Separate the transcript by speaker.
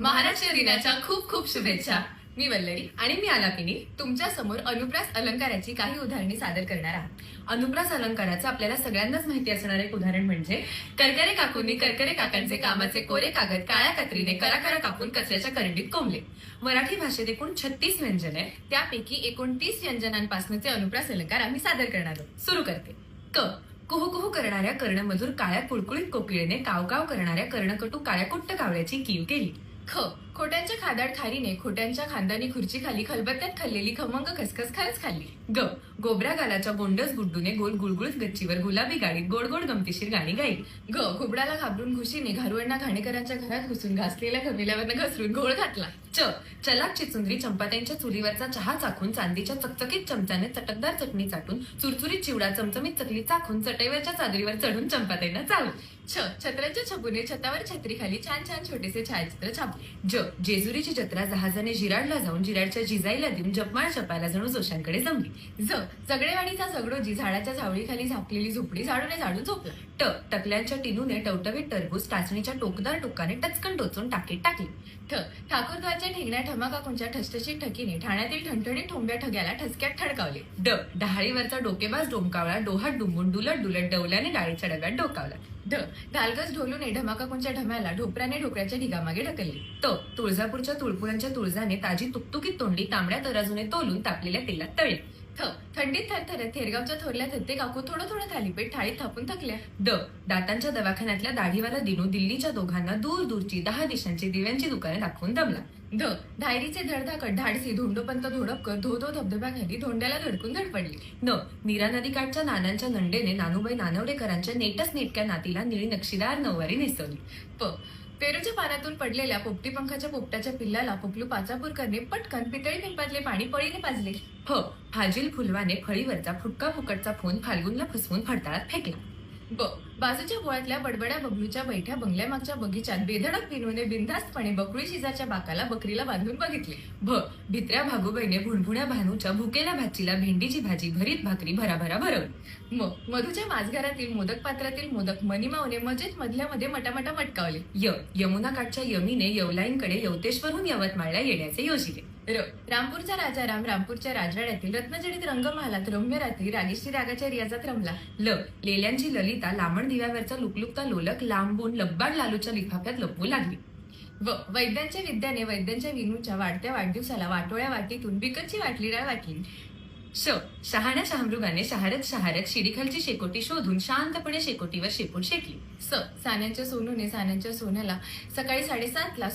Speaker 1: महाराष्ट्र दिनाच्या खूप खूप शुभेच्छा. मी वल्लरी
Speaker 2: आणि मी आलापिनी.
Speaker 1: तुमच्यासमोर अनुप्रास अलंकाराची काही उदाहरणे सादर करणार आहात.
Speaker 2: अनुप्रास अलंकाराचं आपल्याला सगळ्यांनाच माहिती असणार एक उदाहरण म्हणजे
Speaker 1: करकरे काकूंनी करकरे काकांचे कामाचे कोरे कागद काळ्या कत्रीने कराकरा कापून कचऱ्याच्या करंडीत कोंबले.
Speaker 2: मराठी भाषेत एकूण छत्तीस व्यंजन आहे
Speaker 1: त्यापैकी एकोणतीस व्यंजनांपासूनचे अनुप्रास अलंकार आम्ही सादर करणार आहोत.
Speaker 2: सुरू करते. क. कुहू करणाऱ्या कर्णमधूर काळ्या कुळकुळीत कोकिळेने कावकाव करणाऱ्या कर्णकटू काळ्याकुट्ट कावळ्याची कीव केली.
Speaker 1: Cool. खोट्यांच्या खादाड खारीने खोट्यांच्या खांदानी खुर्ची खाली खलबत्त्यात खाल्लेली खमंग खसखस खरंच खाल्ली.
Speaker 2: ग गोबरा गालाच्या बोंडस गुड्डूने गोल गुळगुळत गच्चीवर गुलाबी गाडीत गोड गोड गमतीशीर गाणी गाईल
Speaker 1: ग घुबडाला घाबरून घुशीने घारुअण्णा घाणेकरांच्या घरात घुसून घासलेल्या खबिल्यावरनं घसरून घोळ घातला.
Speaker 2: च चलाक चिचुंदरी चंपात्यांच्या चुलीवरचा चहा चाखून चांदीच्या चकचकीत चमच्याने चटकदार चटणी चाटून चुरचुरीत चिवडा चमचमीत चकली चाखून चटईवरच्या चादरीवर चढून चंपात्यांना चालू
Speaker 1: छ छत्र्याच्या छपूने छतावर छत्री खाली छान छान छोटेसे छायाचित्र छापले.
Speaker 2: ज जेजुरीची जत्रा जहाजाने जिराडला जाऊन जिराडच्या जिजाईला देऊन जपमाळ जपायला जणू जोशांकडे जमली.
Speaker 1: ज जगडेवाडीचा जगडोजी झाडाच्या झावळीखाली झाकलेली झोपडी झाडूने झाडून झोपला.
Speaker 2: ट टकल्यांच्या टिनूने टवटवीत टरबूज टाचणीच्या टोकदार टोकाने टचकन टोचून टाकीत टाकली.
Speaker 1: ठ ठाकूरद्वारच्या ठेंगण्या ठमाकाकूंच्या ठसठशीत ठकीने ठाण्यातील ठणठणीत ठोंब्या ठग्याला ठसक्यात ठडकावले
Speaker 2: ड डहाळीवरचा डोकेबाज डोमकावळा डोहात डुंबून डुलट डुलट डवल्याने डाळीच्या डब्यात डोकावला.
Speaker 1: ढ ढालगज ढोलूने ढमाकाकुंच्या ढम्याला ढोपऱ्याने ढोकऱ्याच्या ढिगामागे ढकलली.
Speaker 2: त तुळजापूरच्या तुळपुरांच्या तुळजाने ताजी तुकतुकीत तोंडी तांबड्या तराजूने तोलून तापलेल्या तेलात तळे
Speaker 1: थ थंडीत थरथरत थेरगावच्या थोरल्या थत्ते काकू थोडं थोडं थालीपीठ थाळीत थापून थकल्या.
Speaker 2: द दातांच्या दवाखान्यातल्या दाढीवाला दिनू दिल्लीच्या दोघांना दूर दूरची दहा दिशांची दिव्यांची दुकाने दाखवून दमला.
Speaker 1: ध धायरीचे धडधाकट धाडसी धोंडोपंत धोडपकर धो धो धबधब्याखाली धोंड्याला धडकून धडपडली.
Speaker 2: न नीरा नदीकाठच्या नानांच्या नंडेने नानूबाई नानवडेकरांच्या नेटस नेटक्या नातीला निळी नक्षीदार नऊवारी नेसवली.
Speaker 1: प पेरूच्या पानातून पडलेल्या पोपटी पंखाच्या पोपटाच्या पिल्लाला पोपलू पाचापूरकरने पटकन पितळी पिंपातले पाणी पळीने पाजले.
Speaker 2: फ फाजील फुलवाने फळीवरचा फुटका फुकटचा फोन फाल्गुनला फसवून फडताळात फेकला.
Speaker 1: ब बाजूच्या बोळातल्या बडबड्या बबलूच्या बैठ्या बंगल्यामागच्या बगीच्यात बेधडक विनूने बिनधास्तपणे बकळी शिजाच्या बाकाला बकरीला बांधून बघितले.
Speaker 2: भ भित्र्या भागूबाईने भुणभुण्या भानूच्या भुकेल्या भाचीला भेंडीची भाजी भरीत भाकरी भराभरा भरवली
Speaker 1: म मधूच्या माझघरातील मोदक पात्रातील मोदक मनीमावने मजेत मधल्यामध्ये मटामटा मटकावले.
Speaker 2: य यमुना काठच्या यमीने यवलाईंकडे यवतेश्वरहून यवतमाळला येण्याचे योजिले.
Speaker 1: र रामपूरचा राजा राम रामपूरच्या राजवाड्यातील रत्नजडित रंगमहालात रम्य रात्री रागेश्री रागाच्या रियाजात रमला.
Speaker 2: ल लेल्यांची ललिता लामण लांबण दिव्यावरचा लुकलुकता लोलक लांबून लब्बाड लालूच्या लिफाफ्यात लपवू लागली.
Speaker 1: व वैद्यांच्या विद्याने वैद्यांच्या विनूच्या वाढत्या वाढदिवसाला वाटोळ्या वाटीतून बिकटची वाटली डाळ वाटली.
Speaker 2: श शहाण्या शहामृगाने शहारत शहारत शिडीखालची शेकोटी शोधून शांतपणे शेकोटीवर शेपूट शेकली.
Speaker 1: स सान्यांच्या सोनूने सान्यांच्या सोन्याला सकाळी साडेसातला